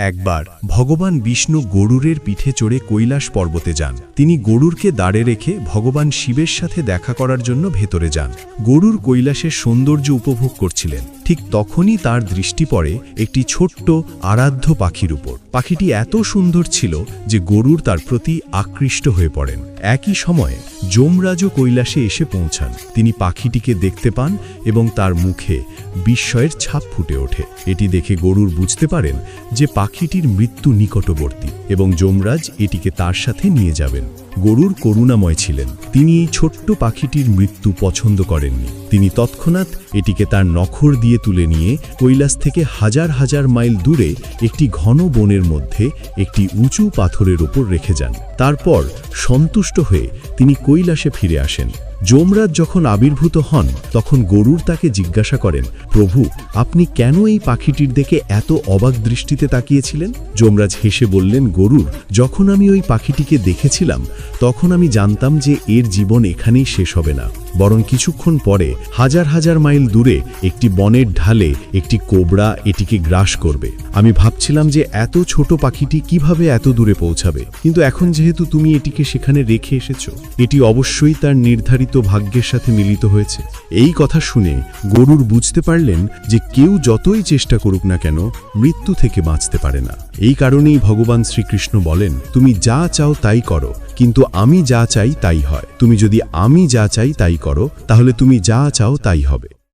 একবার, ভগবান বিষ্ণু গরুরের পিঠে চড়ে কৈলাস পর্বতে যান। তিনি গরুরকে দাঁড়ে রেখে ভগবান শিবের সাথে দেখা করার জন্য ভেতরে যান। গরুর কৈলাসের সৌন্দর্য উপভোগ করছিলেন। ঠিক তখনই তার দৃষ্টি পড়ে একটি ছোট্ট আরাধ্য পাখির উপর। পাখিটি এত সুন্দর ছিল যে গরুর তার প্রতি আকৃষ্ট হয়ে পড়েন। একই সময়ে যমরাজও কৈলাসে এসে পৌঁছান। তিনি পাখিটিকে দেখতে পান এবং তার মুখে বিস্ময়ের ছাপ ফুটে ওঠে। এটি দেখে গরুর বুঝতে পারেন যে পাখিটির মৃত্যু নিকটবর্তী এবং যমরাজ এটিকে তার সাথে নিয়ে যাবেন। গরুর করুণাময় ছিলেন। তিনি এই ছোট্ট পাখিটির মৃত্যু পছন্দ করেননি। তিনি তৎক্ষণাৎ এটিকে তার নখর দিয়ে তুলে নিয়ে কৈলাস থেকে হাজার হাজার মাইল দূরে একটি ঘন বনের মধ্যে একটি উঁচু পাথরের ওপর রেখে যান। তারপর সন্তুষ্ট হয়ে তিনি কৈলাসে ফিরে আসেন। যমরাজ যখন আবির্ভূত হন, তখন গরুর তাকে জিজ্ঞাসা করেন, প্রভু, আপনি কেন এই পাখিটির দিকে এত অবাক দৃষ্টিতে তাকিয়েছিলেন? যমরাজ হেসে বললেন, গরুর, যখন আমি ওই পাখিটিকে দেখেছিলাম, তখন আমি জানতাম যে এর জীবন এখানেই শেষ হবে না। বরং কিছুক্ষণ পরে, হাজার হাজার মাইল দূরে, একটি বনের ঢালে একটি কোবরা এটিকে গ্রাস করবে। আমি ভাবছিলাম যে এত ছোট পাখিটি কীভাবে এত দূরে পৌঁছাবে? কিন্তু এখন যেহেতু তুমি এটিকে সেখানে রেখে এসেছ, এটি অবশ্যই তার নির্ধারিত ভাগ্যের সাথে মিলিত হয়েছে। এই কথা শুনে গরুর বুঝতে পারলেন যে কেউ যতই চেষ্টা করুক না কেন, মৃত্যু থেকে বাঁচতে পারে না। এই কারণেই ভগবান শ্রীকৃষ্ণ বলেন, তুমি যা চাও তাই করো, কিন্তু আমি যা চাই তাই হয়। তুমি যদি আমি যা চাই তাই করো, তাহলে তুমি যা চাও তাই হবে।